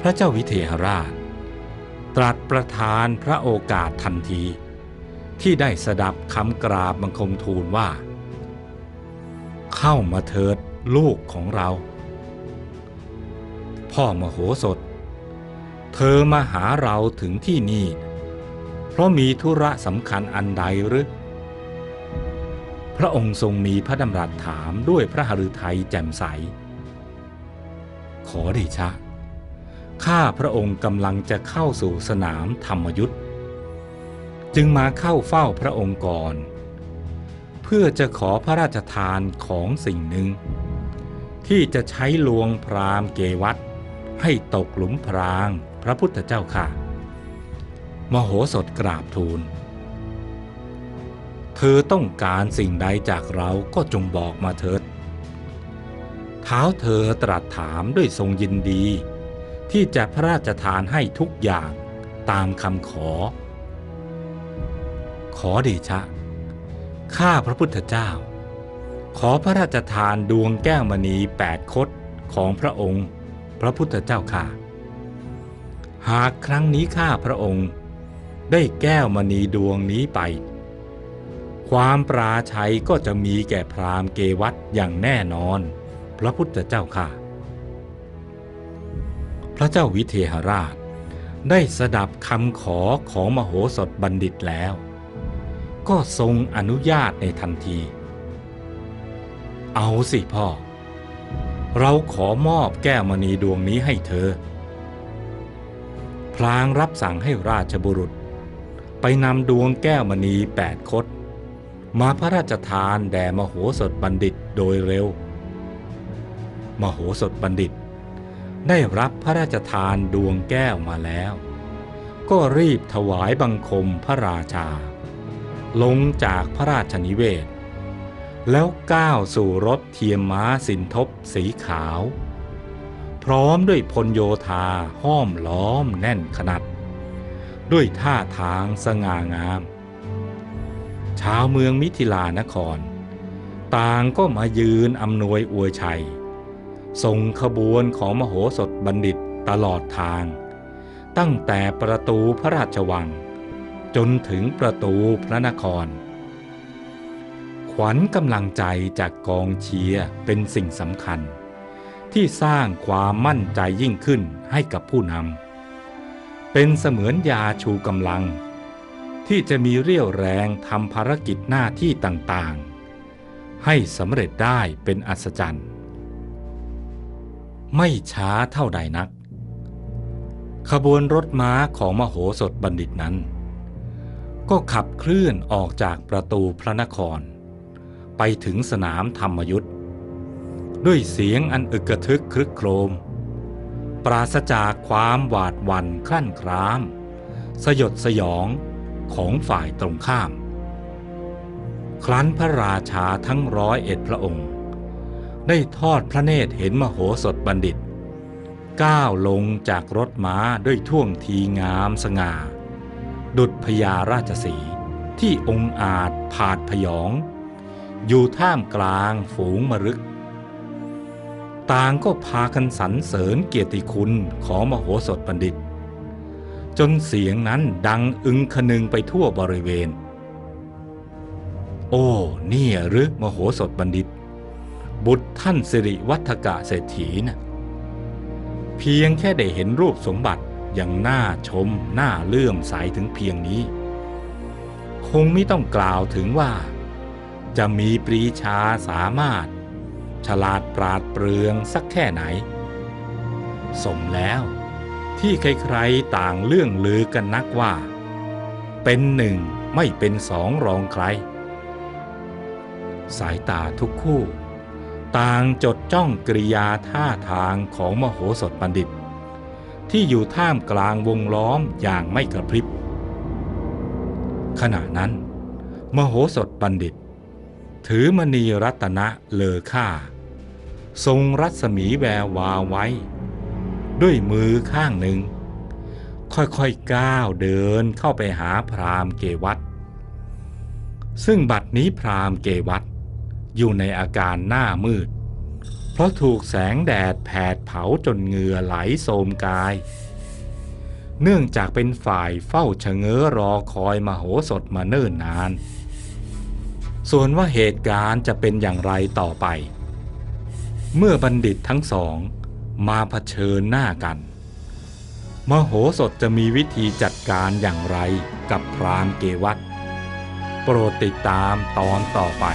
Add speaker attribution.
Speaker 1: พระเจ้าวิเทหราช ตรัสประทานพระโอกาสทันที ที่ได้สดับคำกราบบังคมทูลว่า เข้ามาเถิดลูกของเรา พ่อมโหสถ เธอมาหาเราถึงที่นี่ เพราะมีธุระสำคัญอันใดหรือพระองค์ทรงมีพระดำรัสถามด้วยพระหฤทัยแจ่มใส ขอเดชะ ข้าพระองค์กำลังจะเข้าสู่สนามธรรมยุทธจึงมาเข้าเฝ้าพระองค์ก่อน เพื่อจะขอพระราชทานของสิ่งหนึ่ง ที่จะใช้ลวงพรามเกวัตให้ตกหลุมพรางพระพุทธเจ้าค่ะ มโหสถกราบทูล เธอต้องการสิ่งใดจากเราก็จงบอกมาเถิด เท้าเธอตรัสถามด้วยทรงยินดี ที่จะพระราชทานให้ทุกอย่างตามคำขอ ขอเดชะ ข้าพระพุทธเจ้า ขอพระราชทานดวงแก้วมณีแปดคดของพระองค์ พระพุทธเจ้าค่ะ หากครั้งนี้ข้าพระองค์ ได้แก้วมณีดวงนี้ไป ความปราชัยก็จะมีแก่พราหมณ์เกวัตอย่างแน่นอน พระพุทธเจ้าค่ะ ระเจ้าวิเทหราช ได้สดับคำขอของมโหสถบัณฑิตแล้ว ก็ทรงอนุญาตในทันที เอาสิพ่อ เราขอมอบแก้วมณีดวงนี้ให้เธอ พลางรับสั่งให้ราชบุรุษ ไปนำดวงแก้วมณีแปดคดมาพระราชทานแด่มโหสถบัณฑิตโดยเร็ว มโหสถบัณฑิต ได้รับพระราชทานดวงแก้วมาแล้ว ก็รีบถวายบังคมพระราชา ลงจากพระราชนิเวศ แล้วก้าวสู่รถเทียมม้าสินทบสีขาว พร้อมด้วยพลโยธาห้อมล้อมแน่นขนาดด้วยท่าทางสง่างาม ชาวเมืองมิถิลานคร ต่างก็มายืนอำนวยอวยชัย ส่งขบวนของมโหสถบัณฑิตตลอดทาง ตั้งแต่ประตูพระราชวัง จนถึงประตูพระนคร ขวัญกำลังใจจากกองเชียร์เป็นสิ่งสำคัญ ที่สร้างความมั่นใจยิ่งขึ้นให้กับผู้นำเป็นเสมือนยาชูกำลัง ที่จะมีเรี่ยวแรงทำภารกิจหน้าที่ต่างๆ ให้สำเร็จได้เป็นอัศจรรย์ ไม่ช้าเท่าใดนัก ขบวนรถม้าของมโหสถบัณฑิตนั้น ก็ขับเคลื่อนออกจากประตูพระนคร ไปถึงสนามธรรมยุทธ์ด้วยเสียงอันอึกระทึกครึกโครม ปราศจากความหวาดหวั่นคลั่นคราม สยดสยองของฝ่ายตรงข้าม ครั้นพระราชาทั้งร้อยเอ็ดพระองค์ ได้ทอดพระเนตรเห็นมโหสถบัณฑิต ก้าวลงจากรถม้าด้วยท่วงทีงามสง่า ดุจพญาราชสีที่องค์อาจผาดพยอง อยู่ท่ามกลางฝูงมรึก ต่างก็พากันสรรเสริญเกียรติคุณของมโหสถบัณฑิต จนเสียงนั้นดังอึงคนึงไปทั่วบริเวณ โอ้เนี่ยหรือมโหสถบัณฑิต บุตรท่านสิริวัฒกะเศรษฐีนะ่ะเพียงแค่ได้เห็นรูปสมบัติอย่างน่าชมน่าเลื่อมใสถึงเพียงนี้ คงไม่ต้องกล่าวถึงว่า จะมีปรีชาสามารถ ฉลาดปราดเปรืองสักแค่ไหน สมแล้วที่ใครๆต่างเรื่องลือกันนักว่า เป็นหนึ่งไม่เป็นสองรองใคร สายตาทุกคู่ ต่างจดจ้องกริยาท่าทางของมโหสถบัณฑิต ที่อยู่ท่ามกลางวงล้อมอย่างไม่กระพริบ ขณะนั้น มโหสถบัณฑิต ถือมณีรัตนะเลอค่า ทรงรัศมีแวววาวไว้ ด้วยมือข้างหนึ่ง ค่อยๆก้าวเดินเข้าไปหาพรามเกวัตซึ่งบัดนี้พรามเกวัต อยู่ในอาการหน้ามืด เพราะถูกแสงแดดแผดเผาจนเหงื่อไหลโสมกาย เนื่องจากเป็นฝ่ายเฝ้าชะเง้อรอคอยมโหสถมาเนิ่นนาน ส่วนว่าเหตุการณ์จะเป็นอย่างไรต่อไป เมื่อบัณฑิตทั้งสองมาเผชิญหน้ากัน มโหสถจะมีวิธีจัดการอย่างไรกับพรามเกวัตโปรดติดตามตอนต่อไป